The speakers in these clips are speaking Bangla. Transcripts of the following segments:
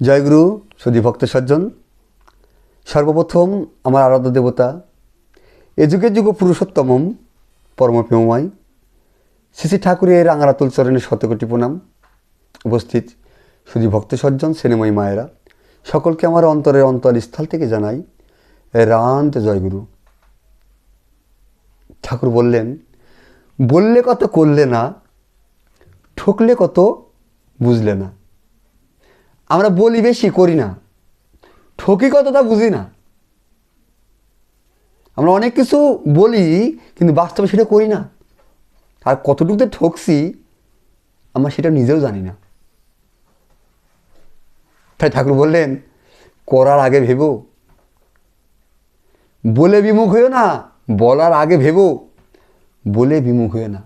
জয়গুরু সুধী ভক্ত সজ্জন। সর্বপ্রথম আমার আরাধ্য দেবতা, এ যুগে যুগ পুরুষোত্তমম, পরমপ্রেমময়, শ্রী ঠাকুরের রাঙারাতুল চরণের শতকোটি প্রণাম। উপস্থিত শুধু ভক্ত সজ্জন, সিনেময় মায়েরা, সকলকে আমার অন্তরের অন্তরস্থল থেকে জানাই রান্ত জয়গুরু ঠাকুর বললেন, বললে কত, করলে না, ঠকলে কত, বুঝলে না। আমরা বলি বেশি, করি না। ঠকি কতটা বুঝি না। আমরা অনেক কিছু বলি, কিন্তু বাস্তবে সেটা করি না। আর কতটুকুতে ঠকছি, আমরা সেটা নিজেও জানি না। তাই ঠাকুর বললেন, করার আগে ভেবো। বলে বিমুখ হয়েও না, বলার আগে ভেবো। বলে বিমুখ হয়ে না।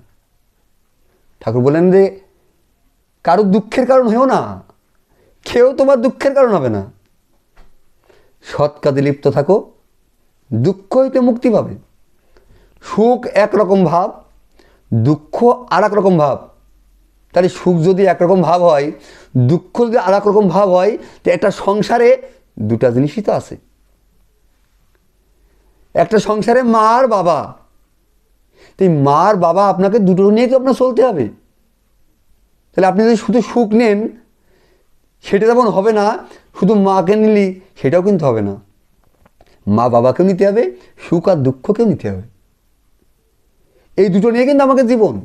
ঠাকুর বললেন যে কারও দুঃখের কারণ হয়েও না কেউ তোমার দুঃখের কারণ হবে না। সৎ কাজে লিপ্ত থাকো, দুঃখ হইতে মুক্তি পাবে। সুখ একরকম ভাব, দুঃখ আর রকম ভাব। তাহলে সুখ যদি একরকম ভাব হয়, দুঃখ যদি আর রকম ভাব হয়, তো একটা সংসারে দুটা জিনিসই তো আছে। একটা সংসারে মা আর বাবা। তো এই মা আর বাবা আপনাকে দুটো নিয়ে তো আপনার চলতে হবে। তাহলে আপনি যদি শুধু সুখ নেন সেটা যেমন হবে না, শুধু মাকে নিলি, সেটাও কিন্তু হবে না। মা বাবাকেও নিতে হবে, সুখ আর দুঃখকেও নিতে হবে। এই দুটো নিয়ে কিন্তু আমাকে জীবন।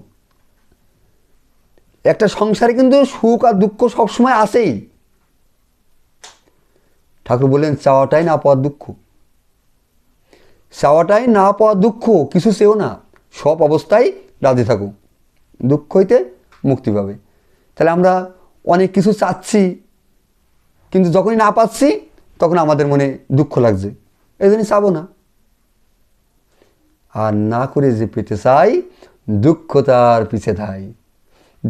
একটা সংসারে কিন্তু সুখ আর দুঃখ সবসময় আসেই। ঠাকুর বললেন, চাওয়াটাই না পাওয়ার দুঃখ। চাওয়াটাই না পাওয়ার দুঃখ, কিছু চেও না। সব অবস্থায় রাধে থাকুক। দুঃখ হইতে মুক্তি পাবে। তাহলে আমরা অনেক কিছু চাচ্ছি কিন্তু যখনই না পাচ্ছি, তখন আমাদের মনে দুঃখ লাগছে। এই জন্যই চাবো না। আর না করে যে পেতে চাই, দুঃখ তার পিছে ধাই।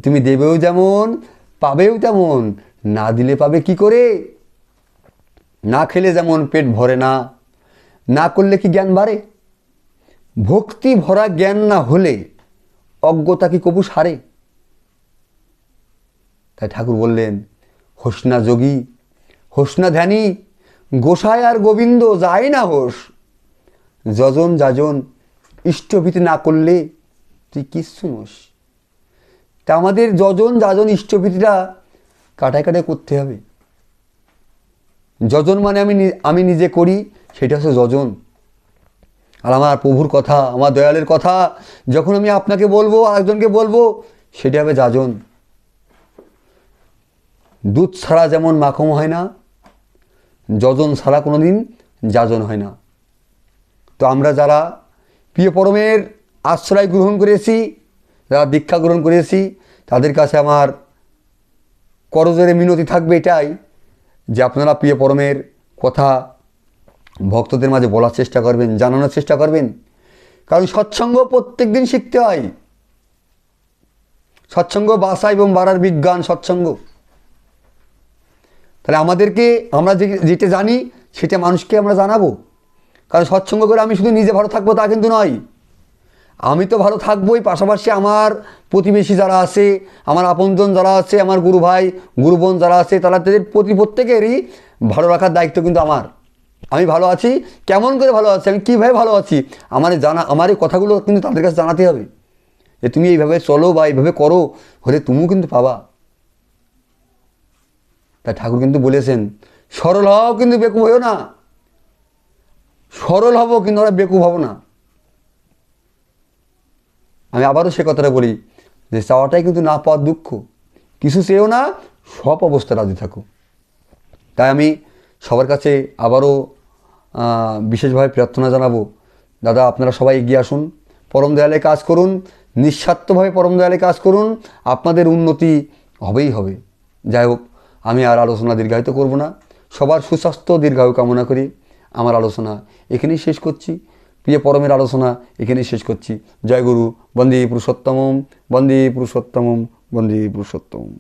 তুমি দেবেও যেমন, পাবেও তেমন, না দিলে পাবে কি করে? না খেলে যেমন পেট ভরে না না করলে কি জ্ঞান বাড়ে? ভক্তি ভরা জ্ঞান না হলে অজ্ঞতা কি কবু সারে? তাই ঠাকুর বললেন, হোসনা যোগী হোসনা ধ্যানী গোসায় আর গোবিন্দ যায় না হোস। যজন যাজন ইষ্টভীতি না করলে তুই কিচ্ছু নোস। তা আমাদের যজন যাজন ইষ্টভীতিটা কাটায় কাটায় করতে হবে। যজন মানে আমি নি- আমি নিজে করি, সেটা হচ্ছে যজন। আর আমার প্রভুর কথা, আমার দয়ালের কথা, যখন আমি আপনাকে বলব, আরেকজনকে বলব, সেটা হবে যাজন। দুধ ছাড়া যেমন মাখম হয় না যজন ছাড়া কোনো দিন যাজন হয় না। তো আমরা যারা প্রিয় পরমের আশ্রয় গ্রহণ করেছি, যারা দীক্ষা গ্রহণ করেছি, তাদের কাছে আমার করজোরে মিনতি থাকবে এটাই যে আপনারা প্রিয় পরমের কথা ভক্তদের মাঝে বলার চেষ্টা করবেন, জানানোর চেষ্টা করবেন। কারণ সৎসঙ্গ প্রত্যেক দিন শিখতে হয়। সৎসঙ্গ বাসা এবং বাড়ার বিজ্ঞান সৎসঙ্গ। তাহলে আমাদেরকে আমরা যে যেটা জানি, সেটা মানুষকে আমরা জানাব। কারণ সৎসঙ্গ করে আমি শুধু নিজে ভালো থাকব তা কিন্তু নয়। আমি তো ভালো থাকবোই, পাশাপাশি আমার প্রতিবেশী যারা আছে, আমার আপনজন যারা আছে, আমার গুরু ভাই, গুরু বোন যারা আছে, তারা তাদের প্রতি প্রত্যেকেরই ভালো রাখার দায়িত্ব কিন্তু আমার। আমি ভালো আছি, কেমন করে ভালো আছি, আমি কীভাবে ভালো আছি, আমার জানা, আমার এই কথাগুলো কিন্তু তাদের কাছে জানাতে হবে। যে তুমি এইভাবে চলো বা এইভাবে করো, হলে তুমিও কিন্তু পাবা। তাই ঠাকুর কিন্তু বলেছেন, সরল হও কিন্তু বেকুব হইও না। সরল হব কিন্তু ওরা বেকুব হব না। আমি আবারও সে কথাটা বলি, যে চাওয়াটাই কিন্তু না পাওয়ার দুঃখ। কিছু চেয়েও না, সব অবস্থা রাজি থাকো। তাই আমি সবার কাছে আবারও বিশেষভাবে প্রার্থনা জানাব, দাদা আপনারা সবাই এগিয়ে আসুন, পরম দয়ালে কাজ করুন, নিঃস্বার্থভাবে পরম দয়ালে কাজ করুন, আপনাদের উন্নতি হবেই হবে। যাই হোক আমি আর আলোচনা দীর্ঘায়িত করব না। সবার সুস্বাস্থ্য দীর্ঘায়ু কামনা করি। আমার আলোচনা এখানেই শেষ করছি। প্রিয় পরমের আলোচনা এখানেই শেষ করছি। জয় গুরু। বন্দী পুরুষোত্তমম। বন্দী পুরুষোত্তমম। বন্দী পুরুষোত্তমম।